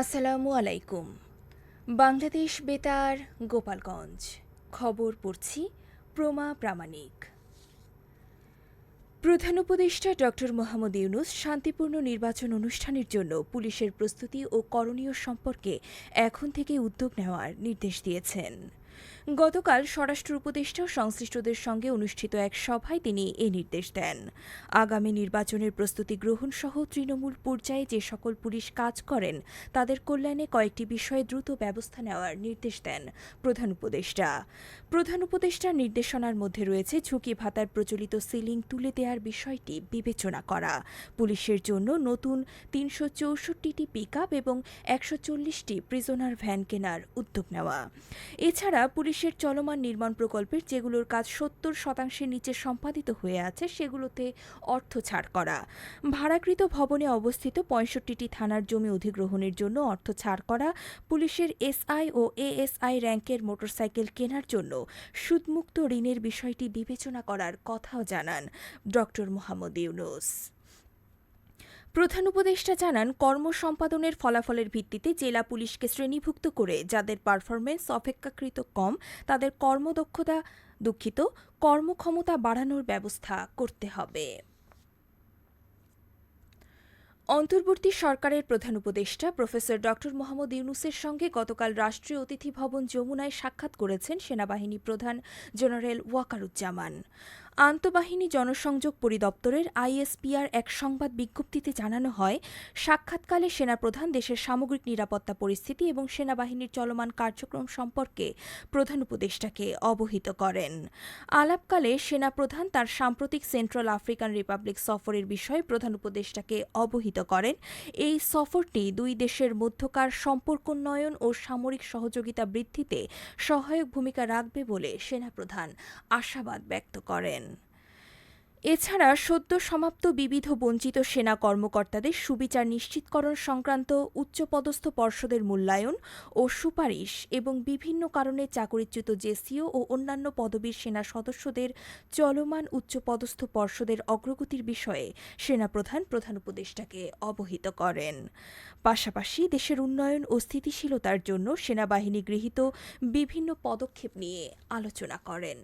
আসসালামু আলাইকুম। বাংলাদেশ বেতার, গোপালগঞ্জ। খবর পড়ছি প্রমা প্রামাণিক। প্রধান উপদেষ্টা ডক্টর মোহাম্মদ ইউনুস শান্তিপূর্ণ নির্বাচন অনুষ্ঠানের জন্য পুলিশের প্রস্তুতি ও করণীয় সম্পর্কে এখন থেকে উদ্যোগ নেওয়ার নির্দেশ দিয়েছেন। গতকাল স্বরাষ্ট্র উপদেষ্টা সংশ্লিষ্টদের সঙ্গে অনুষ্ঠিত এক সভায় তিনি এ নির্দেশ দেন। আগামী নির্বাচনের প্রস্তুতি গ্রহণ সহ তৃণমূল পর্যায়ে যে সকল পুলিশ কাজ করেন, তাদের কল্যাণে কয়েকটি বিষয়ে দ্রুত ব্যবস্থা নেওয়ার নির্দেশ দেন প্রধান উপদেষ্টা। প্রধান উপদেষ্টার নির্দেশনার মধ্যে রয়েছে ঝুঁকি ভাতার প্রচলিত সিলিং তুলে দেওয়ার বিষয়টি বিবেচনা করা। পুলিশের জন্য নতুন তিনশো চৌষট্টিটি পিক এবং একশো চল্লিশটি প্রিজনার ভ্যান কেনার উদ্যোগ নেওয়া। এছাড়া পুলিশের চলমান নির্মাণ প্রকল্পের যেগুলোর কাজ সত্তর শতাংশের নিচে সম্পাদিত হয়ে আছে, সেগুলোতে অর্থ ছাড় করা। ভাড়াকৃত ভবনে অবস্থিত পঁয়ষট্টিটি থানার জমি অধিগ্রহণের জন্য অর্থ ছাড় করা, পুলিশের এসআই ও এএসআই র্যাঙ্কের মোটরসাইকেল কেনার জন্য সুদমুক্ত ঋণের বিষয়টি বিবেচনা করার কথাও জানান ডক্টর মোহাম্মদ ইউনুস। প্রধান উপদেষ্টা জানান, কর্ম সম্পাদনের ফলাফলের ভিত্তিতে জেলা পুলিশকে শ্রেণীভুক্ত করে যাদের পারফরমেন্স অপেক্ষাকৃত কম, তাদের কর্মদক্ষতা দুঃখিত, কর্মক্ষমতা বাড়ানোর ব্যবস্থা করতে হবে। অন্তর্বর্তী সরকারের প্রধান উপদেষ্টা প্রফেসর ড. মোহাম্মদ ইউনুসের সঙ্গে গতকাল রাষ্ট্রীয় অতিথি ভবন যমুনায় সাক্ষাৎ করেছেন সেনাবাহিনী প্রধান জেনারেল ওয়াকারুজ্জামান। আন্তঃবাহিনী জনসংযোগ পরিদপ্তরের আইএসপিআর এক সংবাদ বিজ্ঞপ্তিতে জানানো হয়, সাক্ষাৎকালে সেনাপ্রধান দেশের সামগ্রিক নিরাপত্তা পরিস্থিতি এবং সেনাবাহিনীর চলমান কার্যক্রম সম্পর্কে প্রধান উপদেষ্টাকে অবহিত করেন। আলাপকালে সেনাপ্রধান তার সাম্প্রতিক সেন্ট্রাল আফ্রিকান রিপাবলিক সফরের বিষয়ে প্রধান উপদেষ্টাকে অবহিত করেন। এই সফরটি দুই দেশের মধ্যকার সম্পর্কোন্নয়ন ও সামরিক সহযোগিতা বৃদ্ধিতে সহায়ক ভূমিকা রাখবে বলে সেনাপ্রধান আশাবাদ ব্যক্ত করেন। এছাড়া সদ্য সমাপ্ত বিবিধ বঞ্চিত সেনা কর্মকর্তাদের সুবিচার নিশ্চিতকরণ সংক্রান্ত উচ্চপদস্থ পর্ষদের মূল্যায়ন ও সুপারিশ এবং বিভিন্ন কারণে চাকরিচ্যুত জেসিও ও অন্যান্য পদবীর সেনা সদস্যদের চলমান উচ্চপদস্থ পর্ষদের অগ্রগতির বিষয়ে সেনাপ্রধান প্রধান উপদেষ্টাকে অবহিত করেন। পাশাপাশি দেশের উন্নয়ন ও স্থিতিশীলতার জন্য সেনাবাহিনী গৃহীত বিভিন্ন পদক্ষেপ নিয়ে আলোচনা করেন।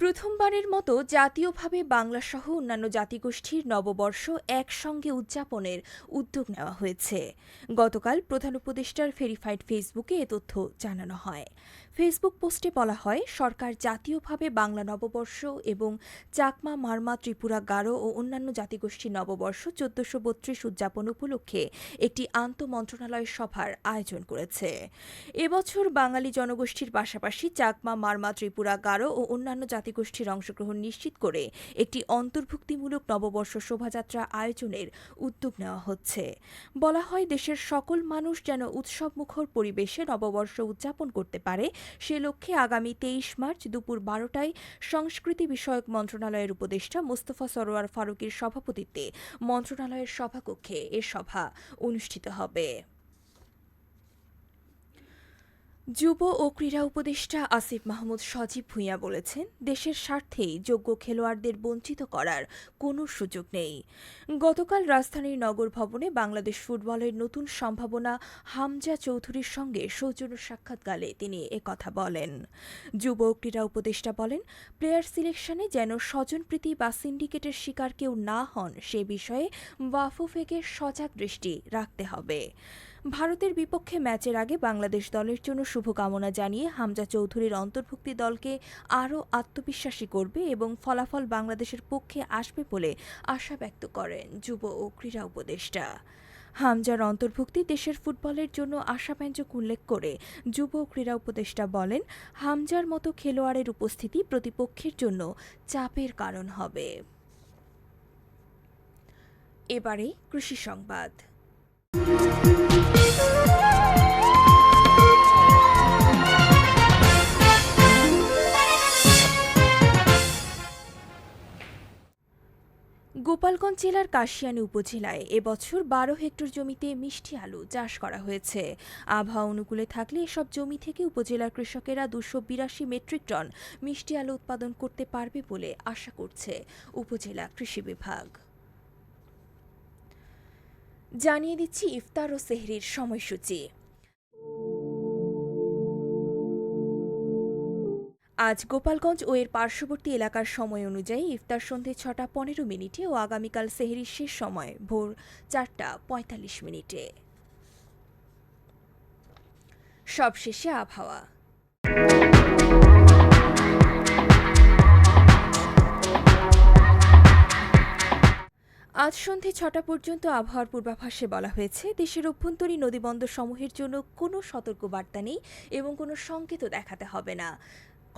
প্রথমবারের মতো জাতীয়ভাবে বাংলাসহ অন্যান্য জাতিগোষ্ঠীর নববর্ষ একসঙ্গে উদযাপনের উদ্যোগ নেওয়া হয়েছে। গতকাল প্রধান উপদেষ্টার ভেরিফাইড ফেসবুকে এ তথ্য জানানো হয়। ফেসবুক পোস্টে বলা হয়, সরকার জাতীয়ভাবে বাংলা নববর্ষ এবং চাকমা, মারমা, ত্রিপুরা, গারো ও অন্যান্য জাতিগোষ্ঠীর নববর্ষ চোদ্দশো বত্রিশ উদযাপন উপলক্ষে একটি আন্তঃমন্ত্রণালয় সভার আয়োজন করেছে। এবছর বাঙালি জনগোষ্ঠীর পাশাপাশি চাকমা, মারমা, ত্রিপুরা, গারো ও অন্যান্য জাতিগোষ্ঠীর অংশগ্রহণ নিশ্চিত করে একটি অন্তর্ভুক্তিমূলক নববর্ষ শোভাযাত্রা আয়োজনের উদ্যোগ নেওয়া হচ্ছে। বলা হয়, দেশের সকল মানুষ যেন উৎসবমুখর পরিবেশে নববর্ষ উদযাপন করতে পারে সে লক্ষ্যে আগামী তেইশ মার্চ দুপুর বারোটায় সংস্কৃতি বিষয়ক মন্ত্রণালয়ের উপদেষ্টা মোস্তফা সরোয়ার ফারুকের সভাপতিত্বে মন্ত্রণালয়ের সভাকক্ষে এ সভা অনুষ্ঠিত হবে। যুব ও ক্রীড়া উপদেষ্টা আসিফ মাহমুদ সজীব ভূঁইয়া বলেছেন, দেশের স্বার্থেই যোগ্য খেলোয়াড়দের বঞ্চিত করার কোনো সুযোগ নেই। গতকাল রাজধানীর নগর ভবনে বাংলাদেশ ফুটবলের নতুন সম্ভাবনা হামজা চৌধুরীর সঙ্গে সৌজন্য সাক্ষাৎকালে তিনি একথা বলেন। যুব ও ক্রীড়া উপদেষ্টা বলেন, প্লেয়ার সিলেকশনে যেন স্বজনপ্রীতি বা সিন্ডিকেটের শিকার কেউ না হন, সে বিষয়ে ওয়াফুফেকে সজাগ দৃষ্টি রাখতে হবে। ভারতের বিপক্ষে ম্যাচের আগে বাংলাদেশ দলের জন্য শুভকামনা জানিয়ে হামজা চৌধুরীর অন্তর্ভুক্তি দলকে আরও আত্মবিশ্বাসী করবে এবং ফলাফল বাংলাদেশের পক্ষে আসবে বলে আশা ব্যক্ত করেন যুব ও ক্রীড়া উপদেষ্টা। হামজার অন্তর্ভুক্তি দেশের ফুটবলের জন্য আশাব্যঞ্জক উল্লেখ করে যুব ক্রীড়া উপদেষ্টা বলেন, হামজার মতো খেলোয়াড়ের উপস্থিতি প্রতিপক্ষের জন্য চাপের কারণ হবে। এবারে কৃষি সংবাদ। গোপালগঞ্জ জেলার কাশিয়ানী উপজেলায় এবছর বারো হেক্টর জমিতে মিষ্টি আলু চাষ করা হয়েছে। আবহাওয়া অনুকূলে থাকলে এসব জমি থেকে উপজেলার কৃষকেরা দুশো বিরাশি মেট্রিক টন মিষ্টি আলু উৎপাদন করতে পারবে বলে আশা করছে উপজেলা কৃষি বিভাগ। জানিয়ে দিচ্ছি ইফতার ও সেহরির সময়সূচি। আজ গোপালগঞ্জ ও এর পার্শ্ববর্তী এলাকার সময় অনুযায়ী ইফতার সন্ধে ছটা পনেরো মিনিটে ও আগামীকাল সেহরির শেষ সময় ভোর চারটা পঁয়তাল্লিশ মিনিটে। সবশেষে আবহাওয়া। আজ সন্ধে ছটা পর্যন্ত আবহাওয়ার পূর্বাভাসে বলা হয়েছে, দেশের অভ্যন্তরীণ নদীবন্দর সমূহের জন্য কোনো সতর্কবার্তা নেই এবং কোনো সংকেতও দেখাতে হবে না।